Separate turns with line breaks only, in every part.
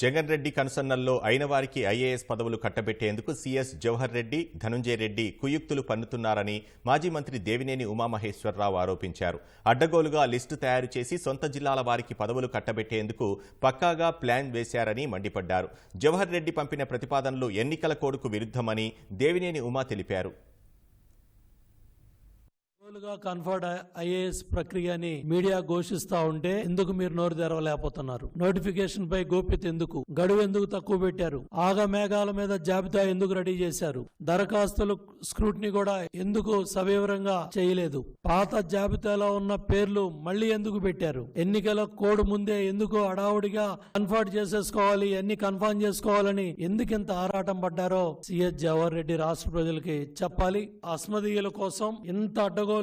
జగన్ రెడ్డి కనుసన్నల్లో అయిన వారికి ఐఏఎస్ పదవులు కట్టబెట్టేందుకు సీఎస్ జవహర్ రెడ్డి ధనుంజయ రెడ్డి కుయుక్తులు పన్నుతున్నారని మాజీ మంత్రి దేవినేని ఉమామహేశ్వరరావు ఆరోపించారు. అడ్డగోలుగా లిస్టు తయారు చేసి సొంత జిల్లాల వారికి పదవులు కట్టబెట్టేందుకు పక్కాగా ప్లాన్ వేశారని మండిపడ్డారు. జవహర్ రెడ్డి పంపిన ప్రతిపాదనలు ఎన్నికల కోడ్కు విరుద్ధమని దేవినేని ఉమా తెలిపారు.
గా కన్ఫర్డ్ ఐఏఎస్ ప్రక్రియని మీడియా ఘోషిస్తా ఉంటే ఎందుకు మీరు నోరు తెరవలేకపోతున్నారు? నోటిఫికేషన్ పై గోప్యత ఎందుకు? గడువు ఎందుకు తక్కువ పెట్టారు? ఆగ మేఘాల మీద జాబితా ఎందుకు రెడీ చేశారు? దరఖాస్తులు స్క్రూటిని కూడా ఎందుకు సవివరంగా చేయలేదు? పాత జాబితాలో ఉన్న పేర్లు మళ్ళీ ఎందుకు పెట్టారు? ఎన్నికల కోడ్ ముందే ఎందుకు హడావుడిగా కన్ఫర్ట్ చేసేసుకోవాలి ఎన్ని కన్ఫర్మ్ చేసుకోవాలని ఎందుకు ఇంత ఆరాటం పడ్డారో సిఎస్ జవహర్ రెడ్డి రాష్ట్ర ప్రజలకి చెప్పాలి. అస్మదీయుల కోసం ఇంత అడ్డగో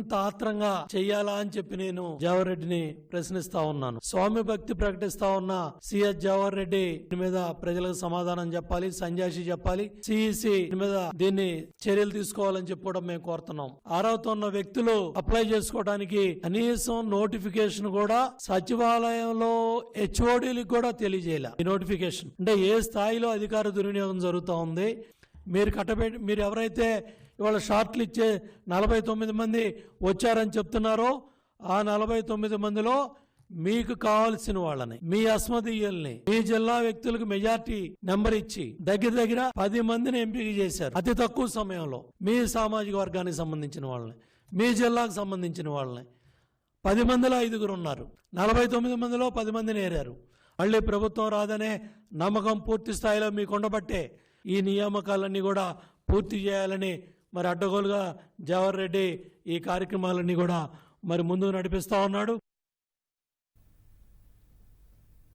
ఇంత ఆత్రంగా చెయ్యాలా అని చెప్పి నేను జవహర్రెడ్డిని ప్రశ్నిస్తా ఉన్నాను. స్వామి భక్తి ప్రకటిస్తా ఉన్న సిఎస్ జవహర్ రెడ్డి మీద ప్రజలకు సమాధానం చెప్పాలి సంజాషి చెప్పాలి సిఇసి మీద దీన్ని చర్యలు తీసుకోవాలని చెప్పి కూడా మేము కోరుతున్నాం. అర్హత వ్యక్తులు అప్లై చేసుకోవడానికి కనీసం నోటిఫికేషన్ కూడా సచివాలయంలో హెచ్ఓడీలకు కూడా తెలియజేయాలి. ఈ నోటిఫికేషన్ అంటే ఏ స్థాయిలో అధికార దుర్వినియోగం జరుగుతూ ఉంది మీరు కట్టబెట్టి మీరు ఎవరైతే ఇవాళ షార్ట్లు ఇచ్చే నలభై తొమ్మిది మంది వచ్చారని చెప్తున్నారో ఆ నలభై తొమ్మిది మందిలో మీకు కావాల్సిన వాళ్ళని మీ అస్మదీయుల్ని మీ జిల్లా వ్యక్తులకు మెజార్టీ నెంబర్ ఇచ్చి దగ్గర దగ్గర పది మందిని ఎంపిక చేశారు. అతి తక్కువ సమయంలో మీ సామాజిక వర్గానికి సంబంధించిన వాళ్ళని మీ జిల్లాకు సంబంధించిన వాళ్ళని. పది మందిలో ఐదుగురు ఉన్నారు. నలభై తొమ్మిది మందిలో పది మందిని ఏరారు. మళ్ళీ ప్రభుత్వం రాదనే నమ్మకం పూర్తి స్థాయిలో మీకు ఉండబట్టే ఈ నియామకాలన్నీ కూడా పూర్తి చేయాలని మరి అడ్డగోలుగా జవహర్ రెడ్డి ఈ కార్యక్రమాలన్నీ కూడా మరి ముందుకు నడిపిస్తా ఉన్నాడు.